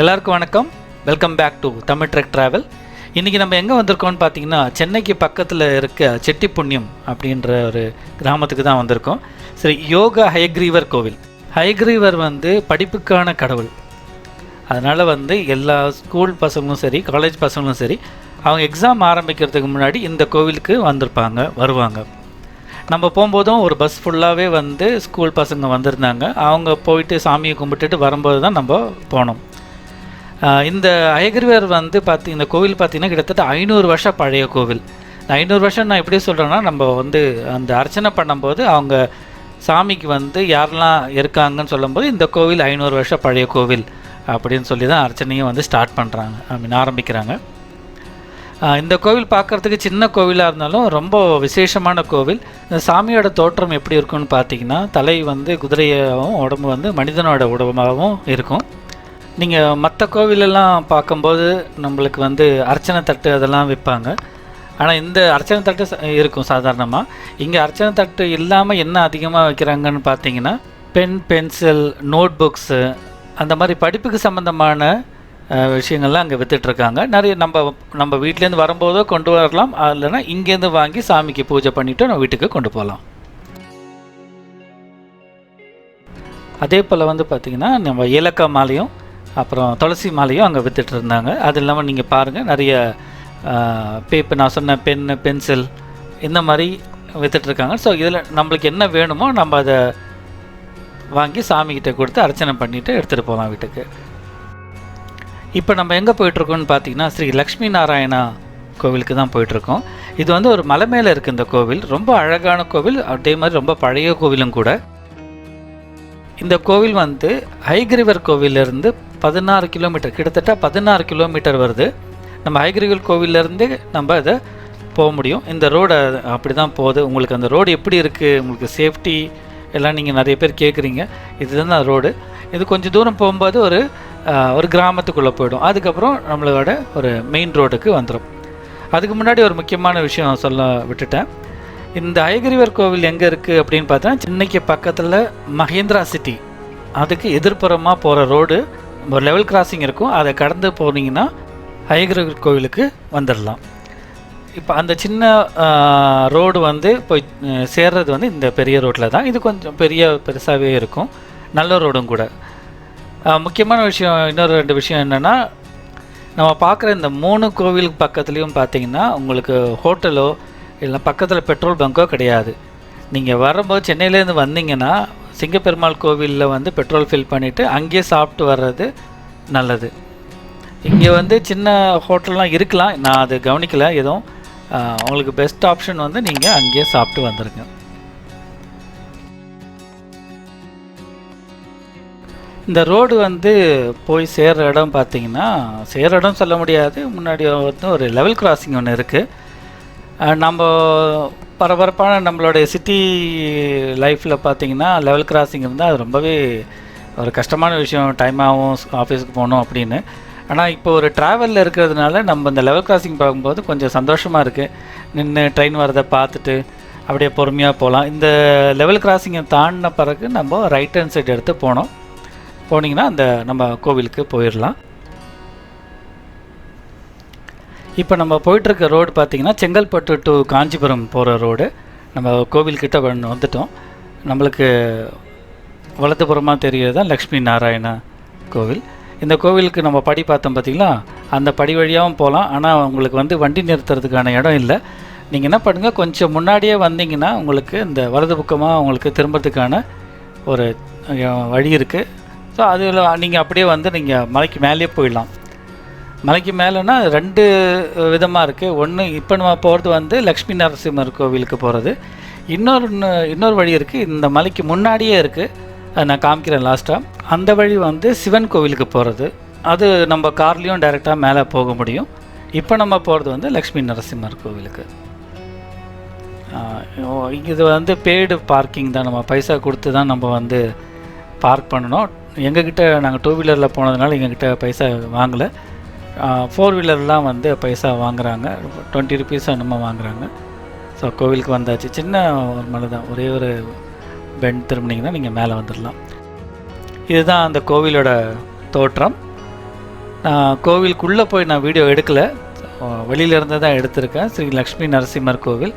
எல்லாருக்கும் வணக்கம். Welcome back to Tamil trek travel இன்றைக்கி நம்ம எங்கே வந்திருக்கோம்னு பார்த்தீங்கன்னா சென்னைக்கு பக்கத்தில் இருக்க செட்டிப்புண்ணியம் அப்படின்ற ஒரு கிராமத்துக்கு தான் வந்திருக்கோம். சரி யோகா ஹயக்ரீவர் கோவில். ஹயக்ரீவர் வந்து படிப்புக்கான கடவுள். அதனால் வந்து எல்லா ஸ்கூல் பசங்களும் சரி காலேஜ் பசங்களும் சரி அவங்க எக்ஸாம் ஆரம்பிக்கிறதுக்கு முன்னாடி இந்த கோவிலுக்கு வந்திருப்பாங்க வருவாங்க. நம்ம போகும்போதும் ஒரு பஸ் ஃபுல்லாகவே வந்து ஸ்கூல் பசங்க வந்திருந்தாங்க. அவங்க போயிட்டு சாமியை கும்பிட்டுட்டு வரும்போது தான் நம்ம போனோம். இந்த அயகிரிவர் வந்து பார்த்தி இந்த கோவில் பார்த்திங்கன்னா கிட்டத்தட்ட ஐநூறு வருஷம் பழைய கோவில். ஐநூறு வருஷம் நான் எப்படி சொல்கிறேன்னா நம்ம வந்து அந்த அர்ச்சனை பண்ணும்போது அவங்க சாமிக்கு வந்து யாரெல்லாம் இருக்காங்கன்னு சொல்லும்போது இந்த கோவில் ஐநூறு வருஷம் பழைய கோவில் அப்படின்னு சொல்லி தான் அர்ச்சனையும் வந்து ஸ்டார்ட் பண்ணுறாங்க ஐ மீன் ஆரம்பிக்கிறாங்க. இந்த கோவில் பார்க்குறதுக்கு சின்ன கோவிலாக இருந்தாலும் ரொம்ப விசேஷமான கோவில். இந்த சாமியோட தோற்றம் எப்படி இருக்கும்னு பார்த்தீங்கன்னா தலை வந்து குதிரையாகவும் உடம்பு வந்து மனிதனோட உடம்பாகவும் இருக்கும். நீங்கள் மற்ற கோவிலெல்லாம் பார்க்கும்போது நம்மளுக்கு வந்து அர்ச்சனை தட்டு அதெல்லாம் விற்பாங்க. ஆனால் இந்த அர்ச்சனை தட்டு ச- இருக்கும் சாதாரணமாக இங்கே அர்ச்சனை தட்டு இல்லாமல் என்ன அதிகமாக வைக்கிறாங்கன்னு பார்த்தீங்கன்னா பென் பென்சில் நோட் புக்ஸு அந்த மாதிரி படிப்புக்கு சம்மந்தமான விஷயங்கள்லாம் அங்கே விற்றுட்ருக்காங்க நிறைய நம்ம நம்ம வீட்டிலேருந்து வரும்போதோ கொண்டு வரலாம். இல்லைன்னா இங்கேருந்து வாங்கி சாமிக்கு பூஜை பண்ணிவிட்டு நம்ம வீட்டுக்கு கொண்டு போகலாம். அதே போல் வந்து பார்த்திங்கன்னா நம்ம ஏலக்காய் மாலையும் அப்புறம் துளசி மாலையும் அங்கே வித்துட்டு இருந்தாங்க. அது இல்லாமல் நீங்கள் பாருங்கள் நிறைய பேப்பர் நான் சொன்ன பென்னு பென்சில் இந்த மாதிரி வித்துட்ருக்காங்க ஸோ இதில் நம்மளுக்கு என்ன வேணுமோ நம்ம அதை வாங்கி சாமிக்கிட்ட கொடுத்து அர்ச்சனை பண்ணிவிட்டு எடுத்துகிட்டு போகலாம் வீட்டுக்கு. இப்போ நம்ம எங்கே போயிட்டுருக்கோம்னு பார்த்தீங்கன்னா ஸ்ரீ லக்ஷ்மி நாராயணா கோவிலுக்கு தான் போயிட்டுருக்கோம். இது வந்து ஒரு மலை மேலே இருக்குது இந்த கோவில். ரொம்ப அழகான கோவில். அதே மாதிரி ரொம்ப பழைய கோவிலும் கூட. இந்த கோவில் வந்து ஹைகிரிவர் கோவிலிருந்து பதினாறு கிலோமீட்டர். கிட்டத்தட்ட பதினாறு கிலோமீட்டர் வருது. நம்ம ஐகிரிகள் கோவிலேருந்து நம்ம அதை போக முடியும். இந்த ரோடு அப்படி தான் போகுது. உங்களுக்கு அந்த ரோடு எப்படி இருக்குது உங்களுக்கு சேஃப்டி எல்லாம் நீங்கள் நிறைய பேர் கேட்குறீங்க இதுதான் அந்த ரோடு. இது கொஞ்சம் தூரம் போகும்போது ஒரு ஒரு கிராமத்துக்குள்ளே போயிடும். அதுக்கப்புறம் நம்மளோட ஒரு மெயின் ரோடுக்கு வந்துடும் அதுக்கு முன்னாடி ஒரு முக்கியமான விஷயம் சொல்ல விட்டுட்டேன். இந்த ஐகிரிவர் கோவில் எங்கே இருக்குது அப்படின்னு பார்த்தா சென்னைக்கு பக்கத்தில் மகேந்திரா சிட்டி. அதுக்கு எதிர்ப்புறமாக போகிற ரோடு. ஒரு லெவல் கிராசிங் இருக்கும். அதை கடந்து போனீங்கன்னா ஐகிரிவர் கோவிலுக்கு வந்துடலாம் இப்போ அந்த சின்ன ரோடு வந்து போய் சேர்றது வந்து இந்த பெரிய ரோட்டில் தான். இது கொஞ்சம் பெரிய பெருசாகவே இருக்கும். நல்ல ரோடும் கூட. முக்கியமான விஷயம் இன்னொரு ரெண்டு விஷயம் என்னென்னா நம்ம பார்க்குற இந்த மூணு கோவில் பக்கத்துலேயும் பார்த்தீங்கன்னா உங்களுக்கு ஹோட்டலோ இல்லை பக்கத்தில் பெட்ரோல் பங்கோ கிடையாது. நீங்கள் வரும்போது சென்னையிலேருந்து வந்தீங்கன்னா சிங்கப்பெருமாள் கோவிலில் வந்து பெட்ரோல் ஃபில் பண்ணிவிட்டு அங்கேயே சாப்பிட்டு வர்றது நல்லது. இங்கே வந்து சின்ன ஹோட்டல்லாம் இருக்கலாம். நான் அது கவனிக்கலை. எதுவும் உங்களுக்கு பெஸ்ட் ஆப்ஷன் வந்து நீங்கள் அங்கேயே சாப்பிட்டு வந்துடுங்க இந்த ரோடு வந்து போய் சேர்கிற இடம் பார்த்தீங்கன்னா சேர்ற இடம் சொல்ல முடியாது. முன்னாடி வந்து ஒரு லெவல் கிராசிங் ஒன்று இருக்குது நம்ம பரபரப்பான நம்மளுடைய சிட்டி லைஃப்பில் பார்த்தீங்கன்னா லெவல் கிராசிங் இருந்தால் அது ரொம்பவே ஒரு கஷ்டமான விஷயம். டைம் ஆகும் ஆஃபீஸுக்கு போகணும் அப்படின்னு. ஆனால் இப்போ ஒரு ட்ராவலில் இருக்கிறதுனால நம்ம இந்த லெவல் கிராசிங் பார்க்கும்போது கொஞ்சம் சந்தோஷமாக இருக்குது நின்று ட்ரெயின் வரதை பார்த்துட்டு அப்படியே பொறுமையாக போகலாம். இந்த லெவல் கிராசிங்கை தாண்டின பிறகு நம்ம ரைட் ஹேண்ட் சைடு எடுத்து போனோம். போனீங்கன்னா அந்த நம்ம கோவிலுக்கு போயிடலாம். இப்போ நம்ம போயிட்டுருக்க ரோடு பார்த்தீங்கன்னா செங்கல்பட்டு டு காஞ்சிபுரம் போகிற ரோடு நம்ம கோவில்கிட்ட வந்துட்டோம். நம்மளுக்கு வலதுபுறமாக தெரிகிறது தான் லக்ஷ்மி நாராயணா கோவில். இந்த கோவிலுக்கு நம்ம படி பார்த்தோம் பார்த்தீங்களா? அந்த படி வழியாகவும் போகலாம். ஆனால் உங்களுக்கு வந்து வண்டி நிறுத்துறதுக்கான இடம் இல்லை. நீங்கள் என்ன பண்ணுங்கள் கொஞ்சம் முன்னாடியே வந்தீங்கன்னா உங்களுக்கு இந்த வலது பக்கமாக உங்களுக்கு திரும்புறதுக்கான ஒரு வழி இருக்குது ஸோ அதில் நீங்கள் அப்படியே வந்து நீங்கள் மலைக்கு மேலேயே போயிடலாம். மலைக்கு மேலேனா ரெண்டு விதமாக இருக்குது ஒன்று இப்போ நம்ம போகிறது வந்து லக்ஷ்மி நரசிம்மர் கோவிலுக்கு போகிறது இன்னொரு இன்னொரு வழி இருக்குது இந்த மலைக்கு முன்னாடியே இருக்குது அதை நான் காமிக்கிறேன் லாஸ்ட்டாக அந்த வழி வந்து சிவன் கோவிலுக்கு போகிறது அது நம்ம கார்லேயும் டைரெக்டாக மேலே போக முடியும். இப்போ நம்ம போகிறது வந்து லக்ஷ்மி நரசிம்மர் கோவிலுக்கு. இது வந்து பெய்டு பார்க்கிங் தான். நம்ம பைசா கொடுத்து தான் நம்ம வந்து பார்க் பண்ணணும். எங்ககிட்ட நாங்கள் டூ வீலரில் போனதுனால எங்ககிட்ட பைசா வாங்கலை. ஃபோர் வீலர்லாம் வந்து பைசா வாங்குறாங்க. டுவெண்ட்டி ருபீஸ் என்னமோ வாங்குறாங்க. ஸோ கோவிலுக்கு வந்தாச்சு. சின்ன ஒரு மலை தான். ஒரே ஒரு பெண்ட் திரும்பினீங்கன்னா நீங்கள் மேலே வந்துடலாம் இதுதான் அந்த கோவிலோட தோற்றம். நான் கோவிலுக்குள்ளே போய் நான் வீடியோ எடுக்கலை. வெளியிலேருந்து தான் எடுத்திருக்கேன். ஸ்ரீ லக்ஷ்மி நரசிம்மர் கோவில்.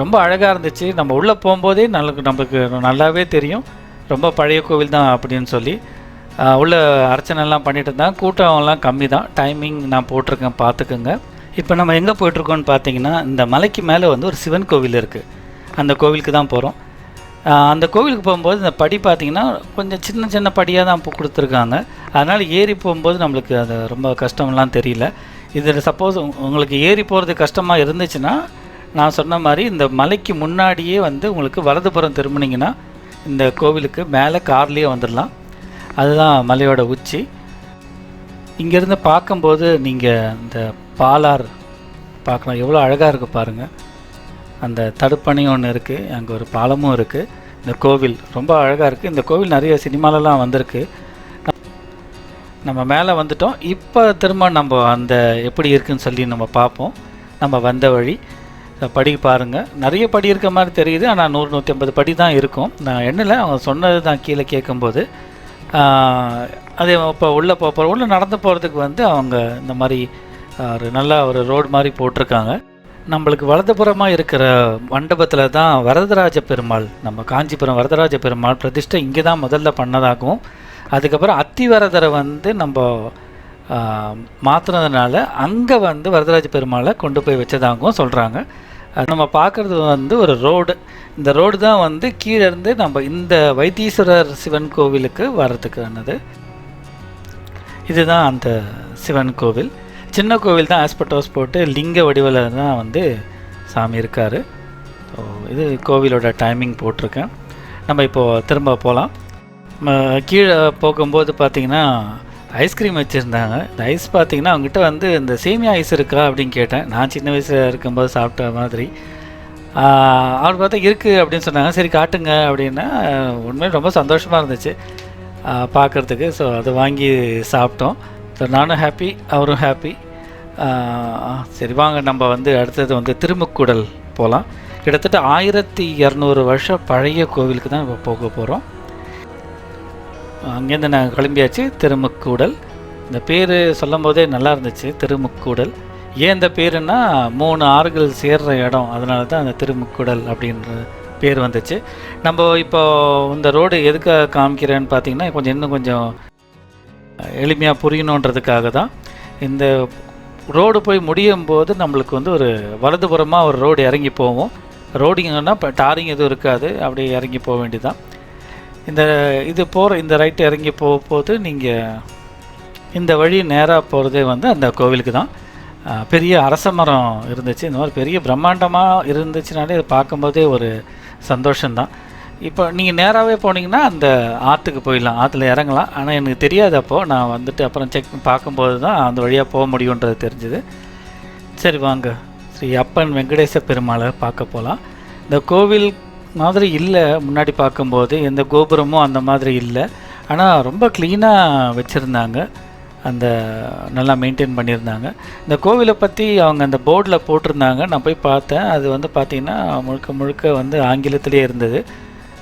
ரொம்ப அழகாக இருந்துச்சு. நம்ம உள்ளே போகும்போதே நல்ல நமக்கு நல்லாவே தெரியும். ரொம்ப பழைய கோவில் தான் அப்படின்னு சொல்லி. உள்ள அர்ச்சனைலாம் பண்ணிட்டு இருந்தால் கூட்டம்லாம் கம்மி தான் டைமிங் நான் போட்டிருக்கேன் பார்த்துக்குங்க. இப்போ நம்ம எங்கே போயிட்டுருக்கோம்னு பார்த்தீங்கன்னா இந்த மலைக்கு மேலே வந்து ஒரு சிவன் கோவில் இருக்குது அந்த கோவிலுக்கு தான் போகிறோம் அந்த கோவிலுக்கு போகும்போது இந்த படி பார்த்திங்கன்னா கொஞ்சம் சின்ன சின்ன படியாக தான் கொடுத்துருக்காங்க. அதனால் ஏறி போகும்போது நம்மளுக்கு அது ரொம்ப கஷ்டம்லாம் தெரியல. இதில் சப்போஸ் உங்களுக்கு ஏறி போகிறது கஷ்டமாக இருந்துச்சுன்னா நான் சொன்ன மாதிரி இந்த மலைக்கு முன்னாடியே வந்து உங்களுக்கு வலதுபுறம் திரும்பினீங்கன்னா இந்த கோவிலுக்கு மேலே கார்லேயே வந்துடலாம். அதுதான் மலையோட உச்சி. இங்கேருந்து பார்க்கும்போது நீங்கள் இந்த பாலார் பார்க்கலாம். எவ்வளோ அழகாக இருக்குது பாருங்கள் அந்த தடுப்பணையும் ஒன்று இருக்குது அங்கே ஒரு பாலமும் இருக்குது இந்த கோவில் ரொம்ப அழகாக இருக்குது இந்த கோவில் நிறைய சினிமாலலாம் வந்திருக்கு. நம்ம மேலே வந்துட்டோம். இப்போ திரும்ப நம்ம அந்த எப்படி இருக்குன்னு சொல்லி நம்ம பார்ப்போம். நம்ம வந்த வழி. படி பாருங்கள் நிறைய படி இருக்க மாதிரி தெரியுது. ஆனால் நூறு நூற்றி ஐம்பது படி தான் இருக்கும். நான் எண்ணில் அவங்க சொன்னது தான் கீழே கேட்கும்போது. அது இப்போ உள்ளே போகிற உள்ளே நடந்து போகிறதுக்கு வந்து அவங்க இந்த மாதிரி ஒரு நல்ல ஒரு ரோடு மாதிரி போட்டிருக்காங்க. நம்மளுக்கு வலதுபுறமாக இருக்கிற மண்டபத்தில் தான் வரதராஜ பெருமாள் நம்ம காஞ்சிபுரம் வரதராஜ பெருமாள் பிரதிஷ்டை இங்கே தான் முதல்ல பண்ணதாகவும் அதுக்கப்புறம் அத்திவரதரை வந்து நம்ம மாற்றுனதுனால அங்கே வந்து வரதராஜ பெருமாளை கொண்டு போய் வச்சதாகவும் சொல்கிறாங்க அது நம்ம பார்க்குறது வந்து ஒரு ரோடு. இந்த ரோடு தான் வந்து கீழே இருந்து நம்ம இந்த வைத்தீஸ்வரர் சிவன் கோவிலுக்கு வர்றதுக்கானது இதுதான் அந்த சிவன் கோவில். சின்ன கோவில் தான் ஆஸ்பெட்டோஸ் போட்டு லிங்க வடிவில் தான் வந்து சாமி இருக்கார். ஸோ இது கோவிலோட டைமிங் போட்டிருக்கேன். நம்ம இப்போது திரும்ப போகலாம். கீழே போகும்போது பார்த்திங்கன்னா ஐஸ்கிரீம் வச்சுருந்தாங்க. இந்த ஐஸ் பார்த்தீங்கன்னா அவங்ககிட்ட வந்து இந்த சேமியா ஐஸ் இருக்கா அப்படின்னு கேட்டேன். நான் சின்ன வயசில் இருக்கும்போது சாப்பிட்ட மாதிரி. அவர் பார்த்தா இருக்குது அப்படின்னு சொன்னாங்க. சரி காட்டுங்க அப்படின்னா உண்மையில ரொம்ப சந்தோஷமாக இருந்துச்சு. பார்க்குறதுக்கு ஸோ அதை வாங்கி சாப்பிட்டோம். ஸோ நானும் ஹாப்பி அவரும் ஹாப்பி சரி வாங்க நம்ம வந்து அடுத்தது வந்து திருமுக்கூடல் போகலாம் கிட்டத்தட்ட ஆயிரத்தி இரநூறு வருஷம் பழைய கோவிலுக்கு தான் இப்போ போக போகிறோம் அங்கேருந்து நாங்கள் கிளம்பியாச்சு திருமுக்கூடல். இந்த பேர் சொல்லும் போதே நல்லா இருந்துச்சு திருமுக்கூடல். ஏன் இந்த பேருன்னா மூணு ஆறுகள் சேர்ற இடம். அதனால தான் அந்த திருமுக்கூடல் அப்படின்ற பேர் வந்துச்சு. நம்ம இப்போ இந்த ரோடு எதுக்காக காமிக்கிறேன்னு பார்த்தீங்கன்னா கொஞ்சம் இன்னும் கொஞ்சம் எளிமையாக புரியணுன்றதுக்காக தான். இந்த ரோடு போய் முடியும் போது நம்மளுக்கு வந்து ஒரு வலதுபுறமாக ஒரு ரோடு இறங்கி போவோம். ரோடிங்கன்னா இப்போ டாரிங் எதுவும் இருக்காது. அப்படியே இறங்கி போக வேண்டியதான் இந்த இது போகிற இந்த ரைட்டு இறங்கி போகும்போது போது நீங்கள் இந்த வழி நேராக போகிறதே வந்து அந்த கோவிலுக்கு தான். பெரிய அரச மரம் இருந்துச்சு. இந்த மாதிரி பெரிய பிரம்மாண்டமாக இருந்துச்சுனாலே அதை பார்க்கும்போதே ஒரு சந்தோஷம்தான். இப்போ நீங்கள் நேராகவே போனீங்கன்னா அந்த ஆற்றுக்கு போயிடலாம். ஆற்றுல இறங்கலாம். ஆனால் எனக்கு தெரியாது அப்போது நான் வந்துட்டு அப்புறம் செக் பார்க்கும்போது தான் அந்த வழியாக போக முடியுன்றது தெரிஞ்சுது. சரி வாங்க. ஸ்ரீ அப்பன் வெங்கடேச பெருமாளை பார்க்க போகலாம் இந்த கோவில் மாதிரி இல்லை முன்னாடி பார்க்கும்போது. எந்த கோபுரமும் அந்த மாதிரி இல்லை. ஆனால் ரொம்ப க்ளீனாக வச்சுருந்தாங்க. அந்த நல்லா மெயின்டைன் பண்ணியிருந்தாங்க. இந்த கோவிலை பற்றி அவங்க அந்த போர்டில் போட்டிருந்தாங்க. நான் போய் பார்த்தேன். அது வந்து பார்த்திங்கன்னா முழுக்க முழுக்க வந்து ஆங்கிலத்திலே இருந்தது.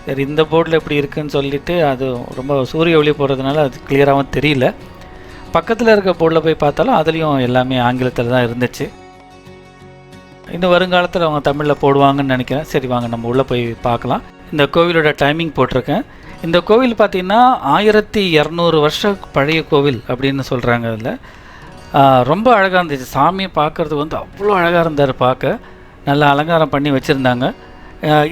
சரி இந்த போர்டில் எப்படி இருக்குன்னு சொல்லிட்டு அது ரொம்ப சூரிய ஒளி போடுறதுனால அது கிளியராகவும் தெரியல. பக்கத்தில் இருக்க போர்டில் போய் பார்த்தாலும் அதுலேயும் எல்லாமே ஆங்கிலத்தில் தான் இருந்துச்சு. இன்னும் வருங்காலத்தில் அவங்க தமிழில் போடுவாங்கன்னு நினைக்கிறேன். சரி வாங்க நம்ம உள்ளே போய் பார்க்கலாம். இந்த கோவிலோட டைமிங் போட்டிருக்கேன். இந்த கோவில் பார்த்திங்கன்னா ஆயிரத்தி இரநூறு வருஷம் பழைய கோவில் அப்படின்னு சொல்கிறாங்க அதில். ரொம்ப அழகாக இருந்துச்சு. சாமியை பார்க்குறது வந்து அவ்வளோ அழகாக இருந்தார் பார்க்க. நல்லா அலங்காரம் பண்ணி வச்சுருந்தாங்க.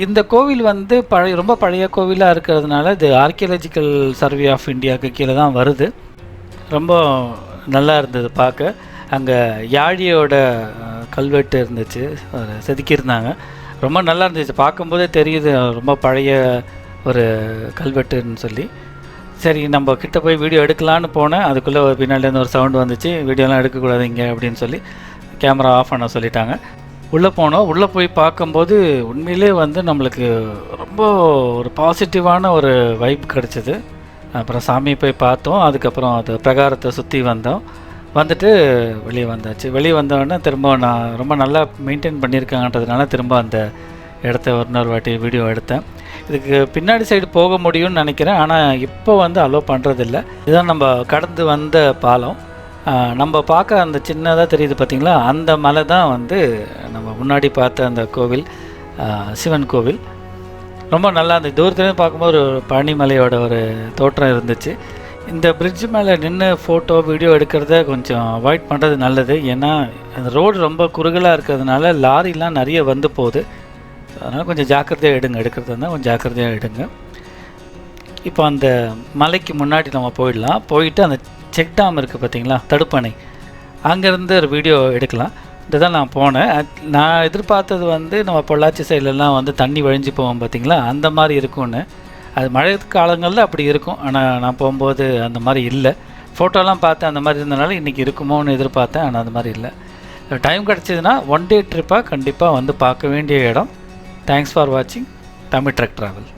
இந்த கோவில் வந்து பழைய ரொம்ப பழைய கோவிலாக இருக்கிறதுனால இது ஆர்கியலாஜிக்கல் சர்வே ஆஃப் இந்தியாவுக்கு கீழே தான் வருது. ரொம்ப நல்லா இருந்தது பார்க்க. அங்கே யாழியோட கல்வெட்டு இருந்துச்சு. அதை செதுக்கியிருந்தாங்க. ரொம்ப நல்லா இருந்துச்சு. பார்க்கும்போதே தெரியுது ரொம்ப பழைய ஒரு கல்வெட்டுன்னு சொல்லி. சரி நம்ம கிட்ட போய் வீடியோ எடுக்கலான்னு போனேன். அதுக்குள்ளே பின்னாடிலேருந்து ஒரு சவுண்டு வந்துச்சு. வீடியோலாம் எடுக்கக்கூடாது இங்கே அப்படின்னு சொல்லி கேமரா ஆஃப் பண்ண சொல்லிட்டாங்க. உள்ளே போனோம். உள்ளே போய் பார்க்கும்போது உண்மையிலே வந்து நம்மளுக்கு ரொம்ப ஒரு பாசிட்டிவான ஒரு வைப் கிடச்சிது. அப்புறம் சாமியை போய் பார்த்தோம். அதுக்கப்புறம் அது பிரகாரத்தை சுற்றி வந்தோம். வந்துட்டு வெளியே வந்தாச்சு. வெளியே வந்தோடனே திரும்ப நான் ரொம்ப நல்லா மெயின்டைன் பண்ணியிருக்காங்கன்றதுனால திரும்ப அந்த இடத்த ஒரு இன்னொரு வாட்டி வீடியோ எடுத்தேன். இதுக்கு பின்னாடி சைடு போக முடியும்னு நினைக்கிறேன். ஆனால் இப்போ வந்து அலோவ் பண்ணுறதில்ல இதுதான் நம்ம கடந்து வந்த பாலம். நம்ம பார்க்க அந்த சின்னதாக தெரியுது பார்த்திங்களா அந்த மலை தான் வந்து நம்ம முன்னாடி பார்த்த அந்த கோவில் சிவன் கோவில். ரொம்ப நல்லா அந்த தூரத்துலேருந்து பார்க்கும்போது ஒரு பழனிமலையோட ஒரு தோற்றம் இருந்துச்சு. இந்த பிரிட்ஜ் மேலே நின்று ஃபோட்டோ வீடியோ எடுக்கிறத கொஞ்சம் அவாய்ட் பண்ணுறது நல்லது. ஏன்னா அந்த ரோடு ரொம்ப குறுகலாக இருக்கிறதுனால லாரிலாம் நிறைய வந்து போகுது. அதனால் கொஞ்சம் ஜாக்கிரதையாக எடுங்க. எடுக்கிறது இருந்தால் கொஞ்சம் ஜாக்கிரதையாக எடுங்க. இப்போ அந்த மலைக்கு முன்னாடி நம்ம போயிடலாம். போயிட்டு அந்த செக் டேம் இருக்குது பார்த்தீங்களா? தடுப்பணை. அங்கேருந்து ஒரு வீடியோ எடுக்கலாம். இதுதான் நான் போனேன். நான் எதிர்பார்த்தது வந்து நம்ம பொள்ளாச்சி சைட்லலாம் வந்து தண்ணி வழிஞ்சு போவோம் பார்த்தீங்களா? அந்த மாதிரி இருக்கும்னு. அது மழை காலங்களில் அப்படி இருக்கும். ஆனால் நான் போகும்போது அந்த மாதிரி இல்லை. ஃபோட்டோலாம் பார்த்தேன் அந்த மாதிரி இருந்தனால இன்றைக்கி இருக்குமோன்னு எதிர்பார்த்தேன் ஆனால் அந்த மாதிரி இல்லை. டைம் கிடச்சிதுன்னா ஒன் டே ட்ரிப்பாக கண்டிப்பாக வந்து பார்க்க வேண்டிய இடம். தேங்க்ஸ் ஃபார் வாட்சிங் தமிழ் ட்ரக் ட்ராவல்